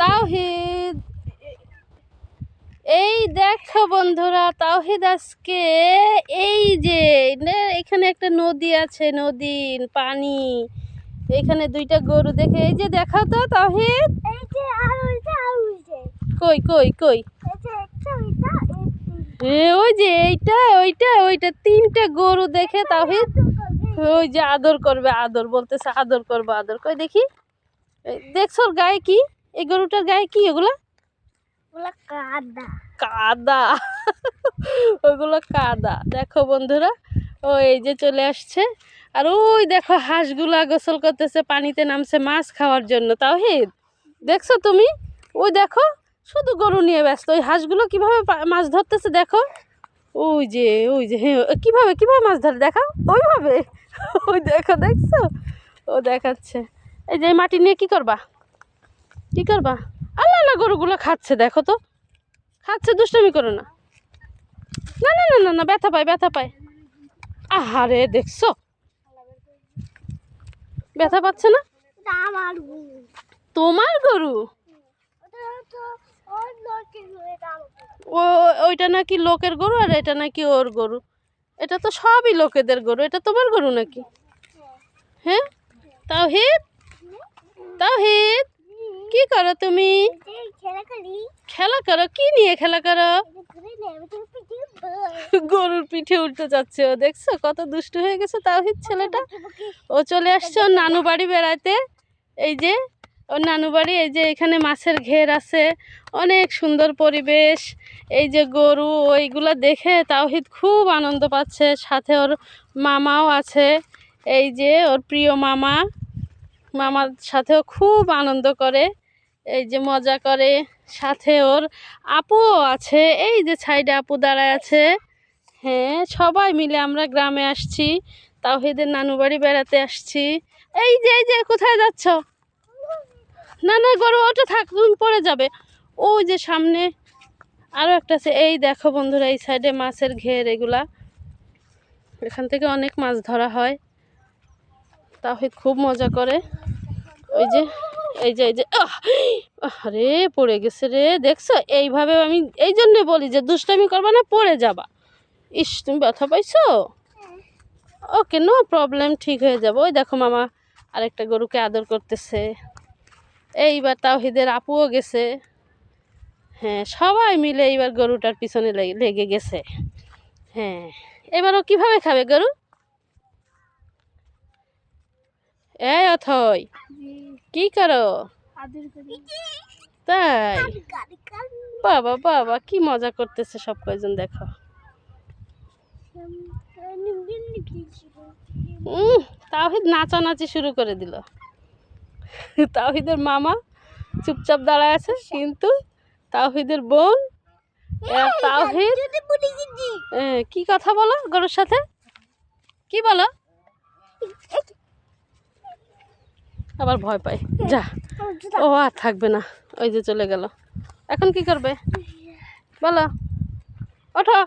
তাওহিদ। এই দেখো বন্ধুরা তাওহিদ আজকে এই যে এখানে একটা নদী আছে নদী পানি। এখানে দুইটা গরু দেখে এই যে দেখাও তো তাওহিদ। কই কই কই? ওই যে এইটা ওইটা ওইটা তিনটা গরু দেখে তাওহিদ। ওই যে আদর করবে আদর বলতেছে আদর করব আদর। কই দেখি। দেখছ গায়ে কি? এই গরুটার গায়ে কি এগুলা ওগুলা কাদা। কাদা। ওগুলো কাদা। দেখো বন্ধুরা ও এই যে চলে আসছে। আর ওই দেখো হাঁসগুলা গোসল করতেছে পানিতে নামছে মাছ খাওয়ার জন্য। তাওহিদ দেখছ তুমি? ওই দেখো শুধু গরু নিয়ে ব্যস্ত। ওই হাঁসগুলো কীভাবে মাছ ধরতেছে দেখো। ওই যে ওই যে হ্যাঁ কীভাবে কীভাবে মাছ ধরে? দেখাও। ওইভাবে। ওই দেখো দেখছ? ও দেখাচ্ছে। এই যে মাটি নিয়ে কি করবা? কি করবা? আল্লাহ আল্লাহ গরুগুলো খাচ্ছে দেখো তো। খাচ্ছে দুষ্টামি করো না। না না না না না ব্যথা পায় ব্যথা পায়। আহারে দেখছ? ব্যথা পাচ্ছে না? তোমার গরু। ও ওইটা নাকি লোকের গরু আর এটা নাকি ওর গরু? এটা তো সবই লোকেদের গরু এটা তোমার গরু নাকি? হ্যাঁ। তাওহিদ তাওহিদ কি করো তুমি? খেলা করো, কি নিয়ে খেলা করো। গরুর পিঠে উঠতে যাচ্ছে ও, দেখছ কত দুষ্টু হয়ে গেছে তাওহিদ ছেলেটা। ও চলে আসছে ওর নানু বাড়ি বেড়াতে এই যে, ওর নানু বাড়ি, এই যে এখানে মাছের ঘের আছে, অনেক সুন্দর পরিবেশ। এই যে গরু, ওইগুলো দেখে তাওহিদ খুব আনন্দ পাচ্ছে। সাথে ওর মামাও আছে। এই যে ওর প্রিয় মামা। মামার সাথেও খুব আনন্দ করে, এই যে মজা করে। সাথে ওর আপুও আছে, এই যে সাইডে আপু দাঁড়ায় আছে। হ্যাঁ সবাই মিলে আমরা গ্রামে আসছি, তাওহিদের নানু বাড়ি বেড়াতে আসছি। এই যে এই যে, কোথায় যাচ্ছ? না না, গরু, ওটা থাক, তুমি পড়ে যাবে। ওই যে সামনে আরও একটা আছে, এই দেখো বন্ধুরা, এই সাইডে মাছের ঘের এগুলা। এখান থেকে অনেক মাছ ধরা হয়। তাহিদ খুব মজা করে। ওই যে, এই যে এই যে আরে পড়ে গেছে রে, দেখছ? এইভাবে আমি, এই জন্যে বলি যে দুষ্টামি করবা না, পড়ে যাবা। ইস, তুমি ব্যথা পাইছো? ওকে নো প্রবলেম ঠিক হয়ে যাবে। ওই দেখো মামা, আরেকটা গরুকে আদর করতেছে। এইবার তাওহিদের আপুও গেছে। হ্যাঁ সবাই মিলে এইবার গরুটার পিছনে লেগে- গেছে। হ্যাঁ এবার ও কীভাবে খাবে গরু? এই অথই কি করো? তাই। বাবা বাবা কি মজা করতেছে সব কয়জন দেখো। তাওহিদ নাচানাচি শুরু করে দিল। তাওহিদের মামা চুপচাপ দাঁড়ায় আছে কিন্তু তাওহিদের বোন তাওহিদ কি কথা বলো গরুর সাথে? কি বলো? আবার ভয় পায়। যা। ও আর থাকবে না। ওই যে চলে গেল। এখন কি করবে? বলো। ওঠো।